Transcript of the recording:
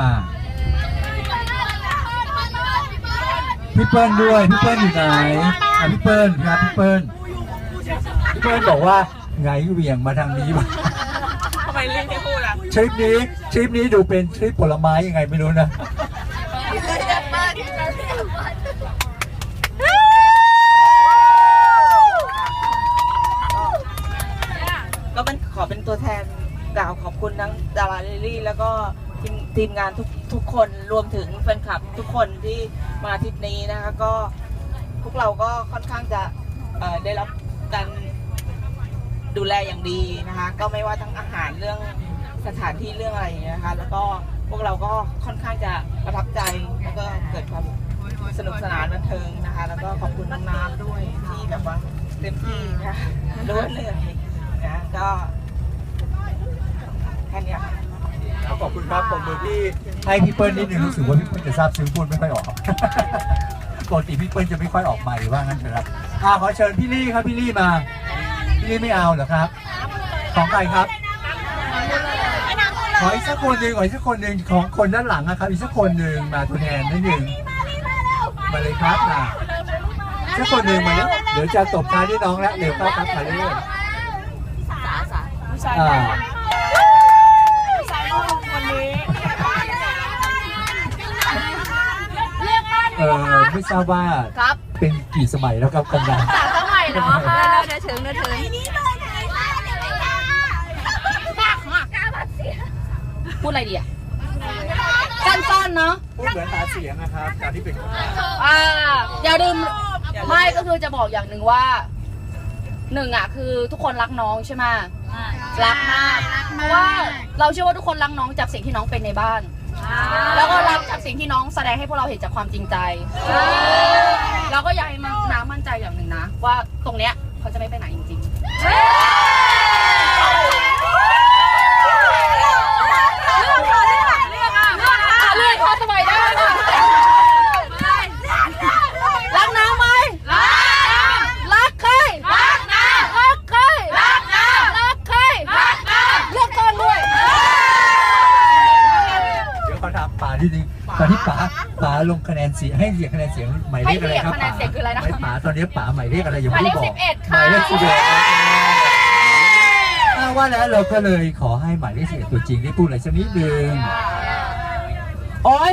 มาพี่เปิ้ลด้วยพี่เปิ้ลอยู่ไหนอะพี่เปิ้ลครับพี่เปิ้ลพี่เปิ้ลบอกว่าไงเหวี่ยงมาทางนี้มาทำไมเรียกไม่พูดอะทริปนี้ทริปนี้ดูเป็นทริปผลไม้ยังไงไม่รู้นะก็เป็นขอเป็นตัวแทนกล่าวขอบคุณทั้งดาราลิลลี่แล้วก็ ทีมงานทุกทุกคนรวมถึงแฟนคลับทุกคนที่มาทริปนี้นะคะก็พวกเราก็ค่อนข้างจะเอ่อได้รับการดูแลอย่างดีนะคะก็ไม่ว่าทั้งอาหารเรื่องสถานที่เรื่องอะไรอย่างเงี้ยนะคะแล้วก็พวกเราก็ค่อนข้างจะประทับใจแล้วก็เกิดความสนุกสนานบันเทิงนะคะ แล้วก็ขอบคุณน้องน้ำด้วยที่แบบว่าเต็มที่นะคะด้วยเหนื่อยนะก็แค่เนี้ยค่ะ คุณครับผมมือพี่ให้พี่เปิ้ลนิดนึงรู้สึกว่าพี่เปิ้ลจะทราบซึ้งพูดไม่ค่อยออกปกติพี่เปิ้ลจะไม่ค่อยออกใหม่ว่างั้นเถอะครับอ่าขอเชิญพี่ลี่ครับพี่ลี่มา พี่ลี่ไม่เอาเหรอครับ ของใครครับ ขออีกสักคนหนึ่งขออีกสักคนหนึ่งของคนด้านหลังนะครับ อีกสักคนหนึ่งมาตัวแทนนิดหนึ่งมาเลยครับนะสักคนหนึ่งมาแล้วเดี๋ยวจะตบท้ายที่น้องแล้วเร็วเข้าครับมาเลยผู้ชายอ่า ผู้ชายคนนี้ เออไม่ทราบว่าครับเป็นกี่สมัยแล้วครับกำลังสามสมัยเนาะเดี๋ยวเดี๋ยวถึงเดี๋ยวถึงพูดอะไรดีอะสั้นๆเนาะพูดเหมือนหาเสียงนะครับการที่เป็นคนไทยอ่าอย่าลืมไม่ก็คือจะบอกอย่างหนึ่งว่าหนึ่งอะคือทุกคนรักน้องใช่ไหมรักมากเพราะว่าเราเชื่อว่าทุกคนรักน้องจากสิ่งที่น้องเป็นในบ้าน แล้วก็รักจากสิ่ งที่น้องแสดงให้พวกเราเห็นจากความจริงใจเราก็อยากให้มันน้ำมั่นใจอย่างหนึ่งนะ ว่าตรงเนี้ยเขาจะไม่ไปไหนจริงๆเลือกค่ะเลือกเลือกค่ะเลือกค่ะเลือกค่ะสบายได้ค่ะรักน้ำไหมรักรักใครรักน้ำรักใครรักน้ำรักใครรักน้ำเลือกก่อนด้วย เดี๋ยวขอถามป๋าทีนึง ตอนที่ป๋าป๋าลงคะแนนเสียงให้เสียงคะแนนเสียงหมายเลขอะไรครับให้เสียงคะแนนเสียงคืออะไรนะไม่ป๋าตอนนี้ป๋าหมายเลขอะไรยังหมายไม่เลขบอกสิบเอ็ดหค่ะมายเลขสิบเอ็ดถ้าว่าแล้วเราก็เลยขอให้หมายเลขสิบเอ็ดตัวจริงได้พูดอะไรสักนิดนึง โอ้ย